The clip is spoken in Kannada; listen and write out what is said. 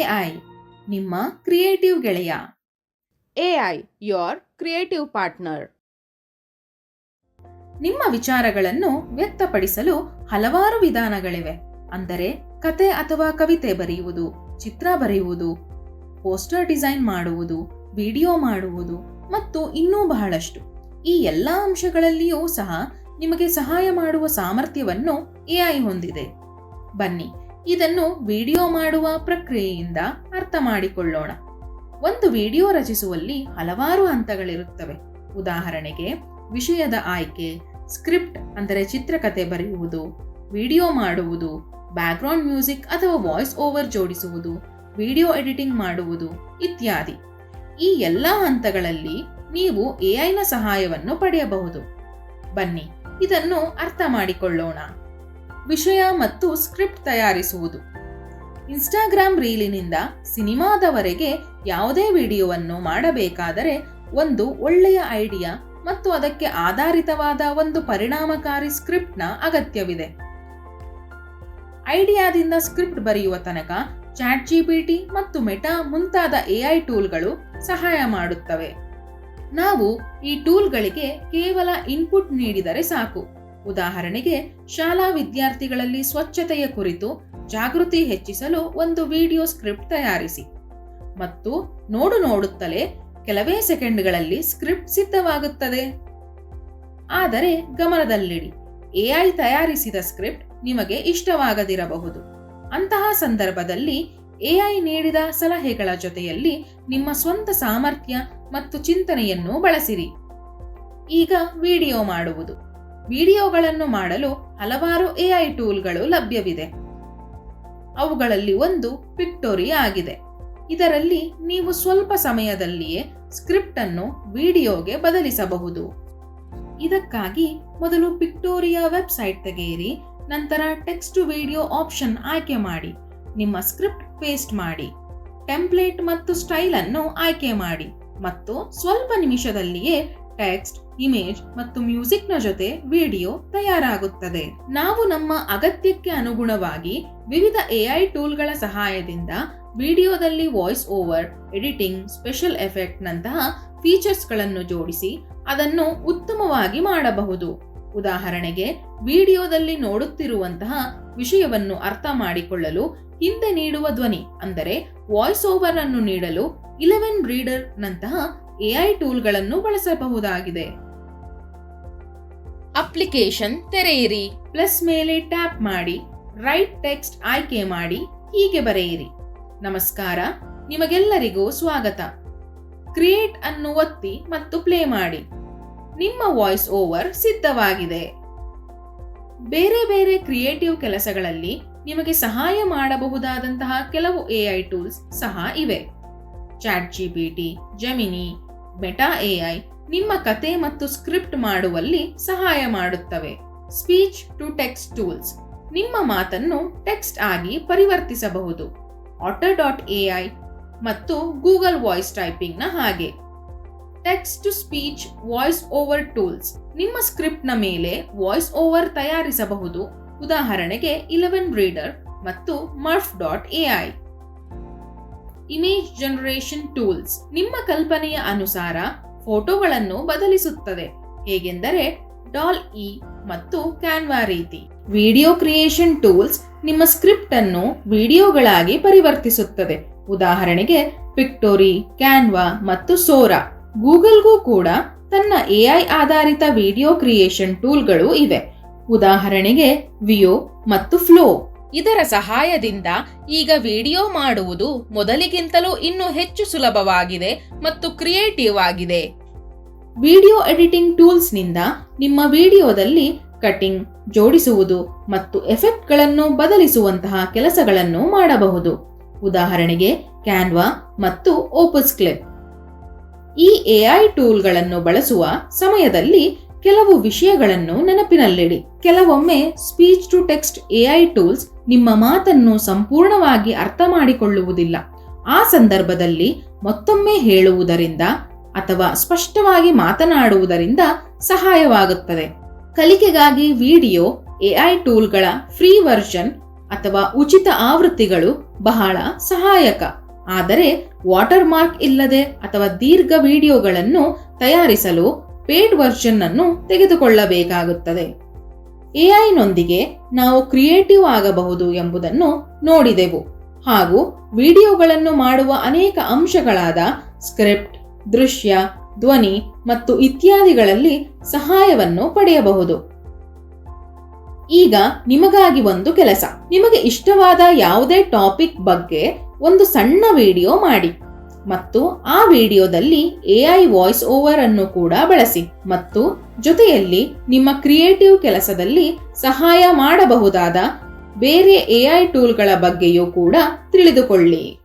ಎಐ ನಿಮ್ಮ ಕ್ರಿಯೇಟಿವ್ ಗೆಳೆಯ. ಎಐ ಯೋರ್ ಕ್ರಿಯೇಟಿವ್ ಪಾರ್ಟ್ನರ್ ನಿಮ್ಮ ವಿಚಾರಗಳನ್ನು ವ್ಯಕ್ತಪಡಿಸಲು ಹಲವಾರು ವಿಧಾನಗಳಿವೆ. ಅಂದರೆ ಕತೆ ಅಥವಾ ಕವಿತೆ ಬರೆಯುವುದು ಚಿತ್ರ ಬರೆಯುವುದು ಪೋಸ್ಟರ್ ಡಿಸೈನ್ ಮಾಡುವುದು ವಿಡಿಯೋ ಮಾಡುವುದು ಮತ್ತು ಇನ್ನೂ ಬಹಳಷ್ಟು. ಈ ಎಲ್ಲ ಅಂಶಗಳಲ್ಲಿಯೂ ಸಹ ನಿಮಗೆ ಸಹಾಯ ಮಾಡುವ ಸಾಮರ್ಥ್ಯವನ್ನು ಎಐ ಹೊಂದಿದೆ. ಬನ್ನಿ ಇದನ್ನು ವಿಡಿಯೋ ಮಾಡುವ ಪ್ರಕ್ರಿಯೆಯಿಂದ ಅರ್ಥ ಮಾಡಿಕೊಳ್ಳೋಣ. ಒಂದು ವಿಡಿಯೋ ರಚಿಸುವಲ್ಲಿ ಹಲವಾರು ಹಂತಗಳಿರುತ್ತವೆ. ಉದಾಹರಣೆಗೆ, ವಿಷಯದ ಆಯ್ಕೆ, ಸ್ಕ್ರಿಪ್ಟ್, ಅಂದರೆ ಚಿತ್ರಕಥೆ ಬರೆಯುವುದು, ವಿಡಿಯೋ ಮಾಡುವುದು, ಬ್ಯಾಕ್ಗ್ರೌಂಡ್ ಮ್ಯೂಸಿಕ್ ಅಥವಾ ವಾಯ್ಸ್ ಓವರ್ ಜೋಡಿಸುವುದು, ವಿಡಿಯೋ ಎಡಿಟಿಂಗ್ ಮಾಡುವುದು ಇತ್ಯಾದಿ. ಈ ಎಲ್ಲ ಹಂತಗಳಲ್ಲಿ ನೀವು ಎಐನ ಸಹಾಯವನ್ನು ಪಡೆಯಬಹುದು. ಬನ್ನಿ, ಇದನ್ನು ಅರ್ಥ ಮಾಡಿಕೊಳ್ಳೋಣ. ವಿಷಯ ಮತ್ತು ಸ್ಕ್ರಿಪ್ಟ್ ತಯಾರಿಸುವುದು. ಇನ್ಸ್ಟಾಗ್ರಾಮ್ ರೀಲಿನಿಂದ ಸಿನಿಮಾದವರೆಗೆ ಯಾವುದೇ ವಿಡಿಯೋವನ್ನು ಮಾಡಬೇಕಾದರೆ ಒಂದು ಒಳ್ಳೆಯ ಐಡಿಯಾ ಮತ್ತು ಅದಕ್ಕೆ ಆಧಾರಿತವಾದ ಒಂದು ಪರಿಣಾಮಕಾರಿ ಸ್ಕ್ರಿಪ್ಟ್ನ ಅಗತ್ಯವಿದೆ. ಐಡಿಯಾದಿಂದ ಸ್ಕ್ರಿಪ್ಟ್ ಬರೆಯುವ ತನಕ ಚಾಟ್ ಜಿಪಿಟಿ ಮತ್ತು ಮೆಟಾ ಮುಂತಾದ ಎಐ ಟೂಲ್ಗಳು ಸಹಾಯ ಮಾಡುತ್ತವೆ. ನಾವು ಈ ಟೂಲ್ಗಳಿಗೆ ಕೇವಲ ಇನ್ಪುಟ್ ನೀಡಿದರೆ ಸಾಕು. ಉದಾಹರಣೆಗೆ, ಶಾಲಾ ವಿದ್ಯಾರ್ಥಿಗಳಲ್ಲಿ ಸ್ವಚ್ಛತೆಯ ಕುರಿತು ಜಾಗೃತಿ ಹೆಚ್ಚಿಸಲು ಒಂದು ವಿಡಿಯೋ ಸ್ಕ್ರಿಪ್ಟ್ ತಯಾರಿಸಿ. ಮತ್ತು ನೋಡು ನೋಡುತ್ತಲೇ ಕೆಲವೇ ಸೆಕೆಂಡ್ಗಳಲ್ಲಿ ಸ್ಕ್ರಿಪ್ಟ್ ಸಿದ್ಧವಾಗುತ್ತದೆ. ಆದರೆ ಗಮನದಲ್ಲಿಡಿ ಎಐ ತಯಾರಿಸಿದ ಸ್ಕ್ರಿಪ್ಟ್ ನಿಮಗೆ ಇಷ್ಟವಾಗದಿರಬಹುದು. ಅಂತಹ ಸಂದರ್ಭದಲ್ಲಿ ಎಐ ನೀಡಿದ ಸಲಹೆಗಳ ಜೊತೆಯಲ್ಲಿ ನಿಮ್ಮ ಸ್ವಂತ ಸಾಮರ್ಥ್ಯ ಮತ್ತು ಚಿಂತನೆಯನ್ನು ಬಳಸಿರಿ. ಈಗ ವಿಡಿಯೋ ಮಾಡುವುದು. ವಿಡಿಯೋಗಳನ್ನು ಮಾಡಲು ಹಲವಾರು ಎಐ ಟೂಲ್ಗಳು ಲಭ್ಯವಿದೆ. ಅವುಗಳಲ್ಲಿ ಒಂದು ಪಿಕ್ಟೋರಿ ಆಗಿದೆ. ಇದರಲ್ಲಿ ನೀವು ಸ್ವಲ್ಪ ಸಮಯದಲ್ಲಿಯೇ ಸ್ಕ್ರಿಪ್ಟ್ ಅನ್ನು ವಿಡಿಯೋಗೆ ಬದಲಿಸಬಹುದು. ಇದಕ್ಕಾಗಿ ಮೊದಲು ಪಿಕ್ಟೋರಿಯಾ ವೆಬ್ಸೈಟ್ ತೆಗೆಯಿರಿ, ನಂತರ ಟೆಕ್ಸ್ಟ್ ಟು ವಿಡಿಯೋ ಆಪ್ಷನ್ ಆಯ್ಕೆ ಮಾಡಿ, ನಿಮ್ಮ ಸ್ಕ್ರಿಪ್ಟ್ ಪೇಸ್ಟ್ ಮಾಡಿ, ಟೆಂಪ್ಲೇಟ್ ಮತ್ತು ಸ್ಟೈಲ್ ಅನ್ನು ಆಯ್ಕೆ ಮಾಡಿ, ಮತ್ತು ಸ್ವಲ್ಪ ನಿಮಿಷದಲ್ಲಿಯೇ ಟೆಕ್ಸ್ಟ್ ಇಮೇಜ್ ಮತ್ತು ಮ್ಯೂಸಿಕ್ನ ಜೊತೆ ವಿಡಿಯೋ ತಯಾರಾಗುತ್ತದೆ. ನಾವು ನಮ್ಮ ಅಗತ್ಯಕ್ಕೆ ಅನುಗುಣವಾಗಿ ವಿವಿಧ ಎಐ ಟೂಲ್ಗಳ ಸಹಾಯದಿಂದ ವಿಡಿಯೋದಲ್ಲಿ voice over, editing, special effect ನಂತಹ ಫೀಚರ್ಸ್ಗಳನ್ನು ಜೋಡಿಸಿ ಅದನ್ನು ಉತ್ತಮವಾಗಿ ಮಾಡಬಹುದು. ಉದಾಹರಣೆಗೆ, ವಿಡಿಯೋದಲ್ಲಿ ನೋಡುತ್ತಿರುವಂತಹ ವಿಷಯವನ್ನು ಅರ್ಥ ಮಾಡಿಕೊಳ್ಳಲು ಹಿಂದೆ ನೀಡುವ ಧ್ವನಿ, ಅಂದರೆ ವಾಯ್ಸ್ ಓವರ್ ಅನ್ನು ನೀಡಲು ಇಲೆವೆನ್ ರೀಡರ್ ನಂತಹ ಎಐ ಟೂಲ್ಗಳನ್ನು ಬಳಸಬಹುದಾಗಿದೆ. ಅಪ್ಲಿಕೇಶನ್ ತೆರೆಯಿರಿ. ಪ್ಲಸ್ ಮೇಲೆ ಟ್ಯಾಪ್ ಮಾಡಿ. ರೈಟ್ ಟೆಕ್ಸ್ಟ್ ಆಯ್ಕೆ ಮಾಡಿ. ಹೀಗೆ ಬರೆಯಿರಿ. ನಮಸ್ಕಾರ. ನಿಮಗೆಲ್ಲರಿಗೂ ಸ್ವಾಗತ. ಕ್ರಿಯೇಟ್ ಅನ್ನು ಒತ್ತಿ ಮತ್ತು ಪ್ಲೇ ಮಾಡಿ. ನಿಮ್ಮ ವಾಯ್ಸ್ ಓವರ್ ಸಿದ್ಧವಾಗಿದೆ. ಬೇರೆ ಬೇರೆ ಕ್ರಿಯೇಟಿವ್ ಕೆಲಸಗಳಲ್ಲಿ ನಿಮಗೆ ಸಹಾಯ ಮಾಡಬಹುದಾದಂತಹ ಕೆಲವು ಎಐ ಟೂಲ್ಸ್ ಸಹ ಇವೆ. ChatGPT Gemini, Meta AI ನಿಮ್ಮ ಕತೆ ಮತ್ತು ಸ್ಕ್ರಿಪ್ಟ್ ಮಾಡುವಲ್ಲಿ ಸಹಾಯ ಮಾಡುತ್ತವೆ. Speech to text tools. ನಿಮ್ಮ ಮಾತನ್ನು ಟೆಕ್ಸ್ಟ್ ಆಗಿ ಪರಿವರ್ತಿಸಬಹುದು. ಆಟರ್ ಡಾಟ್ ಎಐ ಮತ್ತು ಗೂಗಲ್ ವಾಯ್ಸ್ ಟೈಪಿಂಗ್ನ ಹಾಗೆ. Text to speech voice over tools. ನಿಮ್ಮ ಸ್ಕ್ರಿಪ್ಟ್ನ ಮೇಲೆ ವಾಯ್ಸ್ ಓವರ್ ತಯಾರಿಸಬಹುದು. ಉದಾಹರಣೆಗೆ ಇಲೆವೆನ್ ರೀಡರ್ ಮತ್ತು Murf dot AI image generation tools ನಿಮ್ಮ ಕಲ್ಪನೆಯ ಅನುಸಾರ ಫೋಟೋಗಳನ್ನು ಬದಲಿಸುತ್ತದೆ. ಹೇಗೆಂದರೆ ಡಾಲ್ ಇ ಮತ್ತು ಕ್ಯಾನ್ವಾ ರೀತಿ. ವಿಡಿಯೋ ಕ್ರಿಯೇಷನ್ ಟೂಲ್ಸ್ ನಿಮ್ಮ ಸ್ಕ್ರಿಪ್ಟ್ ಅನ್ನು ವಿಡಿಯೋಗಳಾಗಿ ಪರಿವರ್ತಿಸುತ್ತದೆ. ಉದಾಹರಣೆಗೆ ಪಿಕ್ಟೋರಿ ಕ್ಯಾನ್ವಾ ಮತ್ತು ಸೋರಾ. ಗೂಗಲ್ಗೂ ಕೂಡ ತನ್ನ ಎಐ ಆಧಾರಿತ ವಿಡಿಯೋ ಕ್ರಿಯೇಷನ್ ಟೂಲ್ಗಳು ಇವೆ. ಉದಾಹರಣೆಗೆ ವಿಯೋ ಮತ್ತು ಫ್ಲೋ. ಇದರ ಸಹಾಯದಿಂದ ಈಗ ವಿಡಿಯೋ ಮಾಡುವುದು ಮೊದಲಿಗಿಂತಲೂ ಇನ್ನೂ ಹೆಚ್ಚು ಸುಲಭವಾಗಿದೆ ಮತ್ತು ಕ್ರಿಯೇಟಿವ್ ಆಗಿದೆ. ವಿಡಿಯೋ ಎಡಿಟಿಂಗ್ ಟೂಲ್ಸ್ನಿಂದ ನಿಮ್ಮ ವಿಡಿಯೋದಲ್ಲಿ ಕಟಿಂಗ್ ಜೋಡಿಸುವುದು ಮತ್ತು ಎಫೆಕ್ಟ್ಗಳನ್ನು ಬದಲಿಸುವಂತಹ ಕೆಲಸಗಳನ್ನು ಮಾಡಬಹುದು. ಉದಾಹರಣೆಗೆ ಕ್ಯಾನ್ವಾ ಮತ್ತು ಓಪಸ್ ಕ್ಲಿಪ್. ಈ ಎಐ ಟೂಲ್ಗಳನ್ನು ಬಳಸುವ ಸಮಯದಲ್ಲಿ ಕೆಲವು ವಿಷಯಗಳನ್ನು ನೆನಪಿನಲ್ಲಿಡಿ. ಕೆಲವೊಮ್ಮೆ speech to text AI tools ನಿಮ್ಮ ಮಾತನ್ನು ಸಂಪೂರ್ಣವಾಗಿ ಅರ್ಥ ಮಾಡಿಕೊಳ್ಳುವುದಿಲ್ಲ. ಆ ಸಂದರ್ಭದಲ್ಲಿ ಮತ್ತೊಮ್ಮೆ ಹೇಳುವುದರಿಂದ ಅಥವಾ ಸ್ಪಷ್ಟವಾಗಿ ಮಾತನಾಡುವುದರಿಂದ ಸಹಾಯವಾಗುತ್ತದೆ. ಕಲಿಕೆಗಾಗಿ ವಿಡಿಯೋ ಎಐ ಟೂಲ್ಗಳ ಫ್ರೀ ವರ್ಷನ್ ಅಥವಾ ಉಚಿತ ಆವೃತ್ತಿಗಳು ಬಹಳ ಸಹಾಯಕ. ಆದರೆ ವಾಟರ್ ಮಾರ್ಕ್ ಇಲ್ಲದೆ ಅಥವಾ ದೀರ್ಘ ವಿಡಿಯೋಗಳನ್ನು ತಯಾರಿಸಲು ಪೇಡ್ ವರ್ಷನ್ ಅನ್ನು ತೆಗೆದುಕೊಳ್ಳಬೇಕಾಗುತ್ತದೆ. ಎಐನೊಂದಿಗೆ ನಾವು ಕ್ರಿಯೇಟಿವ್ ಆಗಬಹುದು ಎಂಬುದನ್ನು ನೋಡಿದೆವು. ಹಾಗೂ ವಿಡಿಯೋಗಳನ್ನು ಮಾಡುವ ಅನೇಕ ಅಂಶಗಳಾದ ಸ್ಕ್ರಿಪ್ಟ್ ದೃಶ್ಯ, ಧ್ವನಿ ಮತ್ತು ಇತ್ಯಾದಿಗಳಲ್ಲಿ ಸಹಾಯವನ್ನು ಪಡೆಯಬಹುದು. ಈಗ ನಿಮಗಾಗಿ ಒಂದು ಕೆಲಸ. ನಿಮಗೆ ಇಷ್ಟವಾದ ಯಾವುದೇ ಟಾಪಿಕ್ ಬಗ್ಗೆ ಒಂದು ಸಣ್ಣ ವಿಡಿಯೋ ಮಾಡಿ ಮತ್ತು ಆ ವಿಡಿಯೋದಲ್ಲಿ ಎಐ ವಾಯ್ಸ್ ಓವರ್ ಅನ್ನು ಕೂಡ ಬಳಸಿ ಮತ್ತು ಜೊತೆಯಲ್ಲಿ ನಿಮ್ಮ ಕ್ರಿಯೇಟಿವ್ ಕೆಲಸದಲ್ಲಿ ಸಹಾಯ ಮಾಡಬಹುದಾದ ಬೇರೆ ಎಐ ಟೂಲ್ಗಳ ಬಗ್ಗೆಯೂ ಕೂಡ ತಿಳಿದುಕೊಳ್ಳಿ.